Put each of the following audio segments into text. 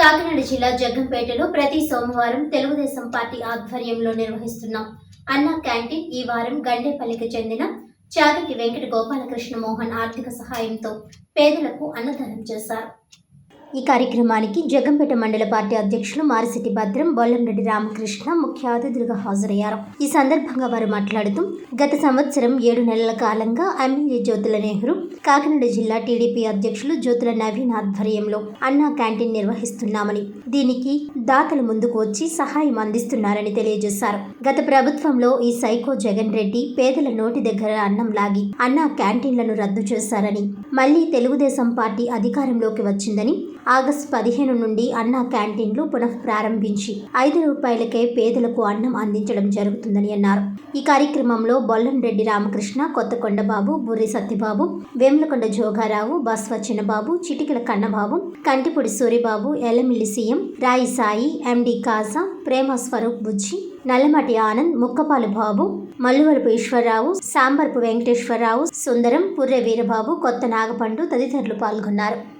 కాకినాడ జిల్లా జగ్గంపేటలో ప్రతి సోమవారం తెలుగుదేశం పార్టీ ఆధ్వర్యంలో నిర్వహిస్తున్నాం. అన్న క్యాంటీన్ ఈ వారం గండేపల్లికి చెందిన చాగటి వెంకట గోపాలకృష్ణ మోహన్ ఆర్థిక సహాయంతో పేదలకు అన్నదానం చేశారు. ఈ కార్యక్రమానికి జగంపేట మండల పార్టీ అధ్యక్షులు మారిశెట్టి భద్రం బొల్లంరెడ్డి రామకృష్ణ ముఖ్య అతిథులుగా హాజరయ్యారు. ఈ సందర్భంగా వారు మాట్లాడుతూ గత సంవత్సరం ఏడు నెలల కాలంగా ఎమ్మెల్యే జ్యోతుల నెహ్రూ కాకినాడ జిల్లా టీడీపీ అధ్యక్షులు జ్యోతుల నవీన్ ఆధ్వర్యంలో అన్నా క్యాంటీన్ నిర్వహిస్తున్నామని దీనికి దాతలు ముందుకు వచ్చి సహాయం అందిస్తున్నారని తెలియజేశారు. గత ప్రభుత్వంలో ఈ సైకో జగన్ రెడ్డి పేదల నోటి దగ్గర అన్నం లాగి అన్నా క్యాంటీన్లను రద్దు చేశారని మళ్ళీ తెలుగుదేశం పార్టీ అధికారంలోకి వచ్చిందని ఆగస్టు పదిహేను నుండి అన్న క్యాంటీన్లు పునః ప్రారంభించి ఐదు రూపాయలకే పేదలకు అన్నం అందించడం జరుగుతుందని అన్నారు. ఈ కార్యక్రమంలో బొల్లంరెడ్డి రామకృష్ణ కొత్తకొండబాబు బుర్రి సత్యబాబు వేములకొండ జోగారావు బస్వ చిన్నబాబు చిటికల కన్నబాబు కంటిపూడి సూరిబాబు ఎల్లమిల్లి సీఎం రాయి సాయి ఎండి కాజా ప్రేమ స్వరూప్ బుజ్జి నల్లమటి ఆనంద్ ముక్కపాలు బాబు మల్లువరపు ఈశ్వరరావు సాంబర్పు వెంకటేశ్వరరావు సుందరం పుర్రె వీరబాబు కొత్త నాగపండు తదితరులు పాల్గొన్నారు.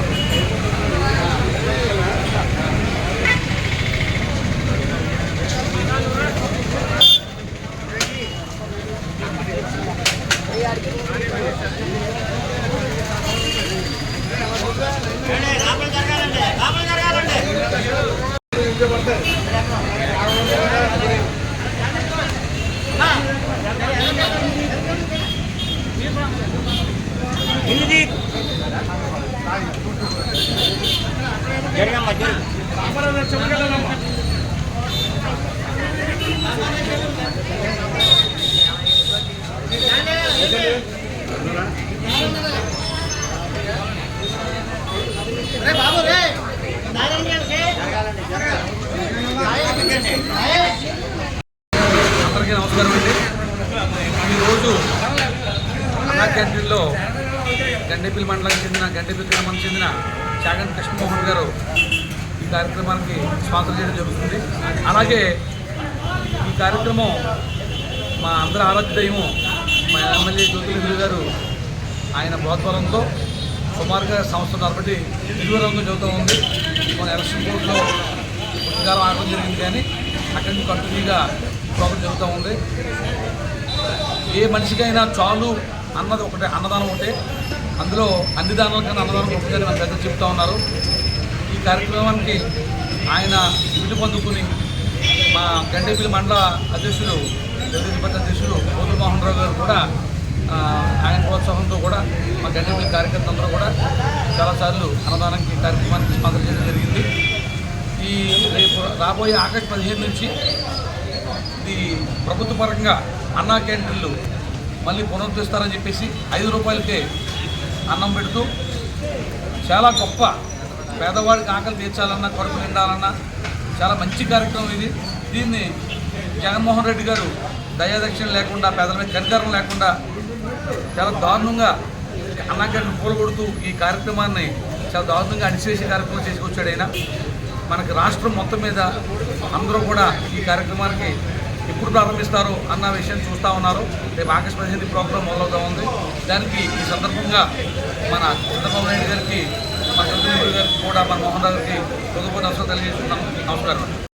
జరగమ్మ జరుగు అందరికీ నమస్కారం అండి ఈరోజు అన్నా క్యాంటీన్లో గండేపల్లి మండలానికి చెందిన గండేపల్లి గ్రామానికి చెందిన చాగన్ కృష్ణమోహన్ గారు ఈ కార్యక్రమానికి స్పాన్సర్ చేయడం జరుగుతుంది. అలాగే ఈ కార్యక్రమం మా అందరి ఆరాధ్య దైవం మా ఎమ్మెల్యే జ్యోతిరెడ్డి గారు ఆయన ప్రోత్సాహంతో సుమారుగా సంవత్సరం కాబట్టి నిర్వరంగం చదువుతూ ఉంది. మన ఎలక్షన్ బోర్డులో పుస్తకాలు ఆగడం జరిగింది కానీ అక్కడి నుంచి కంటిన్యూగా ప్రాబ్లం జరుగుతూ ఉంది. ఏ మనిషికైనా చాలు అన్నది ఒకటే అన్నదానం ఉంటే అందులో అన్ని దానాల కన్నా అన్నదానం ఉంటుందని మన పెద్దలు చెప్తా ఉన్నారు. ఈ కార్యక్రమానికి ఆయన ఇల్లు పొందుకుని మా గండేపల్లి మండల అధ్యక్షులు తెలుగుదేశం అధ్యక్షులు కోతుల మోహన్ రావు గారు కూడా ఆయన ప్రోత్సాహంతో కూడా మా గండేపల్లి కార్యకర్తలందరూ కూడా చాలాసార్లు అన్నదానానికి కార్యక్రమానికి స్పందన చేయడం జరిగింది. ఈ రేపు రాబోయే ఆగస్టు పదిహేను నుంచి ఇది ప్రభుత్వ పరంగా అన్నా క్యాంటీన్లు మళ్ళీ పునరుద్ధరిస్తారని చెప్పేసి ఐదు రూపాయలకే అన్నం పెడుతూ చాలా గొప్ప పేదవాడికి ఆకలి తీర్చాలన్నా కొరకు నిండాలన్నా చాలా మంచి కార్యక్రమం ఇది. దీన్ని జగన్మోహన్ రెడ్డి గారు దయాదక్షిణ లేకుండా పేదల మీద కనికరం లేకుండా చాలా దారుణంగా అన్నా క్యాంటీన్ పూలగొడుతూ ఈ కార్యక్రమాన్ని చాలా దారుణంగా అణిచేసే కార్యక్రమం చేసుకొచ్చాడు ఆయన. మనకి రాష్ట్రం మొత్తం మీద అందరూ కూడా ఈ కార్యక్రమానికి ఎప్పుడు ప్రారంభిస్తారు అన్న విషయం చూస్తూ ఉన్నారు. రేపు ఆగస్టు పదిహేను ప్రోగ్రాం మొదలవుతా ఉంది. దానికి ఈ సందర్భంగా మన చంద్రబాబు నాయుడు గారికి మన చంద్రబాబు గారికి కూడా మన మోహన్ రావు గారికి హృదయపూర్వక నమస్కారం తెలియజేస్తున్నాం నమస్కారం